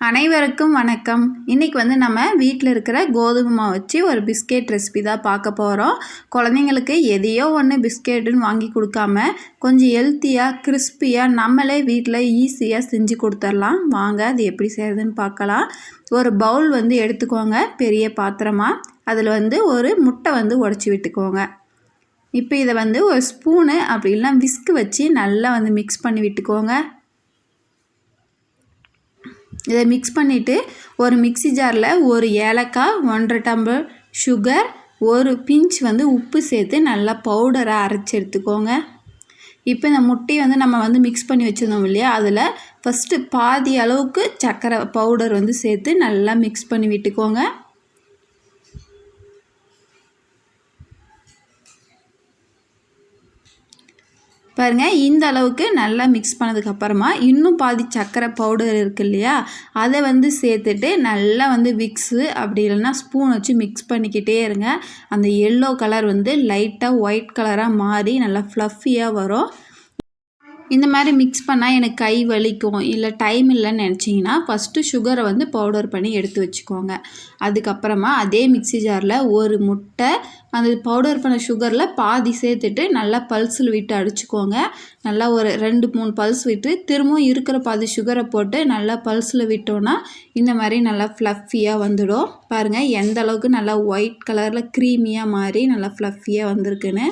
அனைவருக்கும் வணக்கம். இன்றைக்கி வந்து நம்ம வீட்டில் இருக்கிற கோதுமை மாவு வச்சு ஒரு பிஸ்கெட் ரெசிபி தான் பார்க்க போகிறோம் குழந்தைங்களுக்கு எதையோ ஒன்று பிஸ்கெட்டுன்னு வாங்கி கொடுக்காம கொஞ்சம் ஹெல்த்தியாக கிறிஸ்பியாக நம்மளே வீட்டில் ஈஸியாக செஞ்சு கொடுத்துர்லாம் வாங்க அது எப்படி செய்கிறதுன்னு பார்க்கலாம். ஒரு பவுல் வந்து எடுத்துக்கோங்க பெரிய பாத்திரமாக அதில் வந்து ஒரு முட்டை வந்து உடச்சி விட்டுக்கோங்க. இப்போ இதை வந்து ஒரு ஸ்பூனு அப்படி இல்லைனா விஸ்க்கு வச்சு நல்லா வந்து மிக்ஸ் பண்ணி விட்டுக்கோங்க. இதை மிக்ஸ் பண்ணிவிட்டு ஒரு மிக்சி ஜாரில் ஒரு ஏலக்காய் ஒன்றரை டம்ளர் சுகர் ஒரு பிஞ்ச் வந்து உப்பு சேர்த்து நல்லா பவுடரை அரைச்சி எடுத்துக்கோங்க. இப்போ இந்த முட்டையை வந்து நம்ம வந்து மிக்ஸ் பண்ணி வச்சுருந்தோம் இல்லையா? அதில் ஃபஸ்ட்டு பாதி அளவுக்கு சர்க்கரை பவுடர் வந்து சேர்த்து நல்லா மிக்ஸ் பண்ணி விட்டுக்கோங்க. பாருங்கள் இந்த அளவுக்கு நல்லா மிக்ஸ் பண்ணதுக்கப்புறமா இன்னும் பாதி சர்க்கரை பவுடர் இருக்கு இல்லையா அதை வந்து சேர்த்துட்டு நல்லா வந்து விக்ஸு அப்படி இல்லைன்னா ஸ்பூன் வச்சு மிக்ஸ் பண்ணிக்கிட்டே இருங்க. அந்த எல்லோ கலர் வந்து லைட்டாக ஒயிட் கலராக மாறி நல்லா ஃப்ளஃபியாக வரும். இந்த மாதிரி மிக்ஸ் பண்ணால் எனக்கு கை வலிக்கும். இல்லை டைம் இல்லைன்னு நினச்சிங்கன்னா ஃபஸ்ட்டு சுகரை வந்து பவுடர் பண்ணி எடுத்து வச்சுக்கோங்க. அதுக்கப்புறமா அதே மிக்சி ஜாரில் ஒரு முட்டை அந்த பவுடர் பண்ண சுகரில் பாதி சேர்த்துட்டு நல்லா பல்ஸில் விட்டு அடிச்சுக்கோங்க. நல்லா ஒரு ரெண்டு மூணு பல்ஸ் விட்டு திரும்பவும் இருக்கிற பாதி சுகரை போட்டு நல்லா பல்ஸில் விட்டோன்னா இந்த மாதிரி நல்லா ஃப்ளஃபியாக வந்துடும். பாருங்கள் எந்த அளவுக்கு நல்லா ஒயிட் கலரில் க்ரீமியாக மாறி நல்லா ஃப்ளஃபியாக வந்திருக்குன்னு.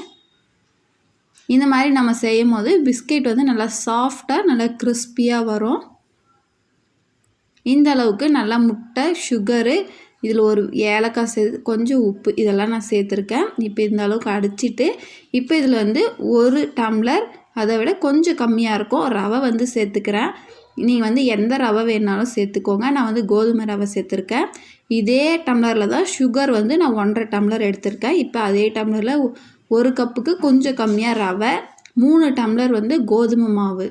இந்த மாதிரி நம்ம செய்யும் போது பிஸ்கெட் வந்து நல்லா சாஃப்டாக நல்லா கிறிஸ்பியாக வரும். இந்த அளவுக்கு நல்லா முட்டை சுகரு இதில் ஒரு ஏலக்காய் சே கொஞ்சம் உப்பு இதெல்லாம் நான் சேர்த்துருக்கேன். இப்போ இந்த அளவுக்கு அடிச்சிட்டு இப்போ இதில் வந்து ஒரு டம்ளர் அதை விட கொஞ்சம் கம்மியாக இருக்கும். ரவை வந்து சேர்த்துக்கிறேன். நீங்கள் வந்து எந்த ரவை வேணாலும் சேர்த்துக்கோங்க. நான் வந்து கோதுமை ரவை சேர்த்துருக்கேன். இதே டம்ளரில் தான் சுகர் வந்து நான் ஒன்றரை டம்ளர் எடுத்திருக்கேன். இப்போ அதே டம்ளரில் ஒரு கப்புக்கு கொஞ்சம் கம்மியாக ரவை மூணு டம்ளர் வந்து கோதுமை மாவு.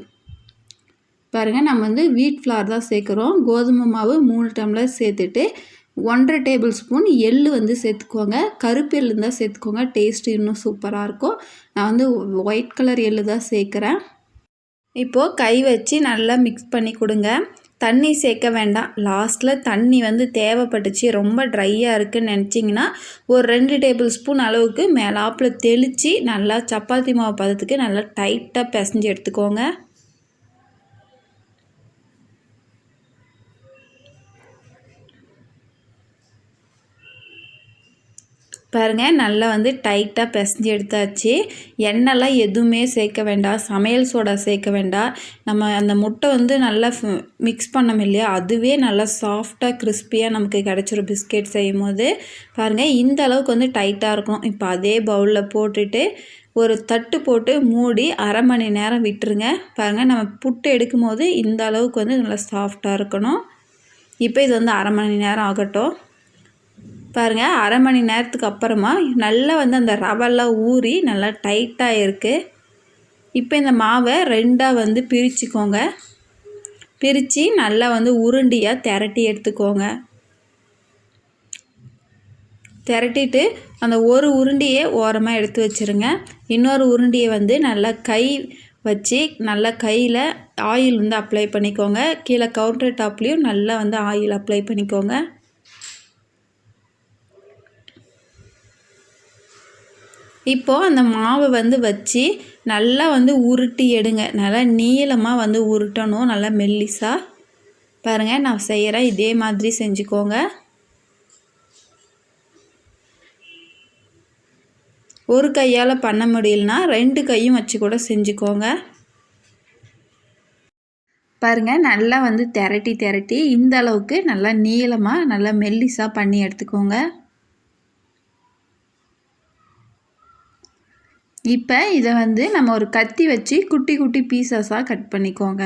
பாருங்கள் நம்ம வந்து வீட் ஃப்ளார் தான் சேர்க்குறோம். கோதுமை மாவு மூணு டம்ளர் சேர்த்துட்டு ஒன்றரை டேபிள் ஸ்பூன் எள் வந்து சேர்த்துக்கோங்க. கருப்பு எள் தான் சேர்த்துக்கோங்க. டேஸ்ட் இன்னும் சூப்பராக இருக்கும். நான் வந்து ஒயிட் கலர் எள் தான் சேர்க்குறேன். இப்போது கை வச்சு நல்லா மிக்ஸ் பண்ணி கொடுங்க. தண்ணி சேர்க்க வேண்டாம். லாஸ்ட்டில் தண்ணி வந்து தேவைப்பட்டுச்சு. ரொம்ப ட்ரையாக இருக்குதுன்னு நினச்சிங்கன்னா ஒரு ரெண்டு டேபிள் ஸ்பூன் அளவுக்கு மேலாப்பில் தெளித்து நல்லா சப்பாத்தி மாவு பதத்துக்கு நல்லா டைட்டாக பிசைஞ்சு எடுத்துக்கோங்க. பாருங்கள் நல்லா வந்து டைட்டாக பிசைஞ்சு எடுத்தாச்சு. எண்ணெய்லாம் எதுவுமே சேர்க்க வேண்டாம். சமையல் சோடா சேர்க்க வேண்டாம். நம்ம அந்த முட்டை வந்து நல்லா மிக்ஸ் பண்ணோம் இல்லையா? அதுவே நல்லா சாஃப்டாக கிறிஸ்பியாக நமக்கு கிடச்சிரும் பிஸ்கெட் செய்யும் போது பாருங்கள் இந்த அளவுக்கு வந்து டைட்டாக இருக்கும். இப்போ அதே பவுலில் போட்டுட்டு ஒரு தட்டு போட்டு மூடி அரை மணி நேரம் விட்டுருங்க. பாருங்கள் நம்ம புட்டு எடுக்கும் போது இந்த அளவுக்கு வந்து நல்லா சாஃப்டாக இருக்கணும். இப்போ இது வந்து அரை மணி நேரம் ஆகட்டும். பாருங்கள் அரை மணி நேரத்துக்கு அப்புறமா நல்லா வந்து அந்த ரவெல்லாம் ஊறி நல்லா டைட்டாக இருக்குது இப்போ இந்த மாவை ரெண்டாக வந்து பிரிச்சுக்கோங்க. பிரித்து நல்லா வந்து உருண்டியாக திரட்டி எடுத்துக்கோங்க. திரட்டிட்டு அந்த ஒரு உருண்டியை ஓரமாக எடுத்து வச்சுருங்க. இன்னொரு உருண்டியை வந்து நல்லா கை வச்சு நல்லா கையில் ஆயில் வந்து அப்ளை பண்ணிக்கோங்க. கீழே கவுண்டர் டாப்லேயும் நல்லா வந்து ஆயில் அப்ளை பண்ணிக்கோங்க. இப்போது அந்த மாவை வந்து வச்சு நல்லா வந்து உருட்டி எடுங்க. நல்லா நீளமாக வந்து உருட்டணும். நல்லா மெல்லிசாக பாருங்கள் நான் செய்கிறேன் இதே மாதிரி செஞ்சுக்கோங்க. ஒரு கையால் பண்ண முடியலனா ரெண்டு கையும் வச்சு கூட செஞ்சுக்கோங்க. பாருங்கள் நல்லா வந்து திரட்டி திரட்டி இந்த அளவுக்கு நல்லா நீளமாக நல்லா மெல்லிஸாக பண்ணி எடுத்துக்கோங்க. இப்போ இதை வந்து நம்ம ஒரு கத்தி வச்சு குட்டி குட்டி பீசஸாக கட் பண்ணிக்கோங்க.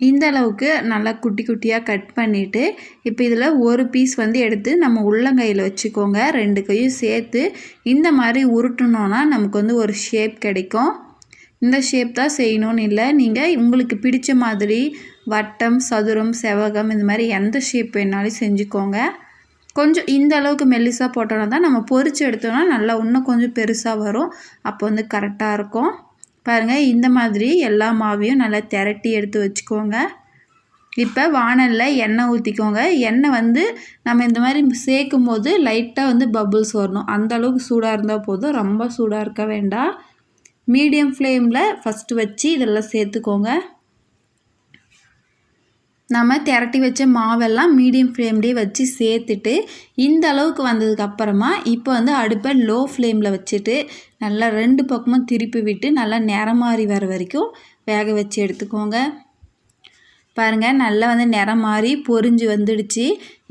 இந்த அளவுக்கு நல்லா குட்டி குட்டியாக கட் பண்ணிவிட்டு இப்போ இதில் ஒரு பீஸ் வந்து எடுத்து நம்ம உள்ளங்கையில் வச்சுக்கோங்க. ரெண்டு கையும் சேர்த்து இந்த மாதிரி உருட்டினோன்னா நமக்கு வந்து ஒரு ஷேப் கிடைக்கும். இந்த ஷேப் தான் செய்யணும்னு இல்லை. நீங்கள் உங்களுக்கு பிடிச்ச மாதிரி வட்டம் சதுரம் செவகம் இந்த மாதிரி எந்த ஷேப் வேணாலும் செஞ்சுக்கோங்க. கொஞ்சம் இந்த அளவுக்கு மெல்லிசாக போட்டோன்னா தான் நம்ம பொறிச்சு எடுத்தோம்னா நல்லா இன்னும் கொஞ்சம் பெருசாக வரும். அப்போ வந்து கரெக்டாக இருக்கும். பாருங்கள் இந்த மாதிரி எல்லா மாவையும் நல்லா திரட்டி எடுத்து வச்சுக்கோங்க. இப்போ வானலில் எண்ணெய் ஊற்றிக்கோங்க எண்ணெய் வந்து நம்ம இந்த மாதிரி சேர்க்கும் போது லைட்டாக வந்து பபுள்ஸ் வரணும். அந்த அளவுக்கு சூடாக இருந்தால் போதும். ரொம்ப சூடாக இருக்க வேண்டாம். மீடியம் ஃப்ளேமில் ஃபஸ்ட்டு வச்சு இதெல்லாம் சேர்த்துக்கோங்க. நம்ம திரட்டி வச்ச மாவெல்லாம் மீடியம் ஃப்ளேம்லேயே வச்சு சேர்த்துட்டு இந்த அளவுக்கு வந்ததுக்கப்புறமா இப்போ வந்து அடுப்பை லோ ஃப்ளேமில் வச்சுட்டு நல்லா ரெண்டு பக்கமும் திருப்பி விட்டு நல்லா நிறம் மாறி வர வரைக்கும் வேக வச்சு எடுத்துக்கோங்க. பாருங்கள் நல்லா வந்து நிறம் மாறி பொரிஞ்சு வந்துடுச்சு.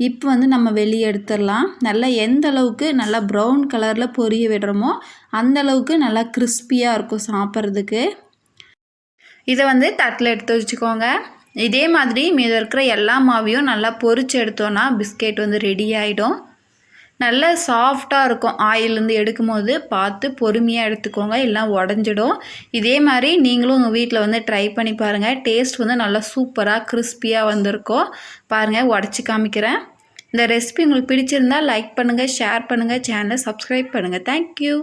இப்போ வந்து நம்ம வெளியே எடுத்துடலாம். நல்லா எந்த அளவுக்கு நல்லா ப்ரௌன் கலரில் பொரிய விடுறோமோ அந்த அளவுக்கு நல்லா கிறிஸ்பியாக இருக்கும் சாப்பிட்றதுக்கு. இதை வந்து தட்டில் எடுத்து வச்சுக்கோங்க. இதே மாதிரி மீது இருக்கிற எல்லா மாவையும் நல்லா பொறிச்சு எடுத்தோன்னா பிஸ்கெட் வந்து ரெடி ஆகிடும் நல்ல சாஃப்டாக இருக்கும். ஆயிலேருந்து எடுக்கும் போது பார்த்து பொறுமையாக எடுத்துக்கோங்க. எல்லாம் உடஞ்சிடும். இதே மாதிரி நீங்களும் உங்கள் வீட்டில் வந்து ட்ரை பண்ணி பாருங்கள் டேஸ்ட் வந்து நல்லா சூப்பராக கிறிஸ்பியாக வந்திருக்கும் பாருங்கள் உடச்சி காமிக்கிறேன். இந்த ரெசிபி உங்களுக்கு பிடிச்சிருந்தால் லைக் பண்ணுங்கள் ஷேர் பண்ணுங்கள் சேனலை சப்ஸ்கிரைப் பண்ணுங்கள் தேங்க்யூ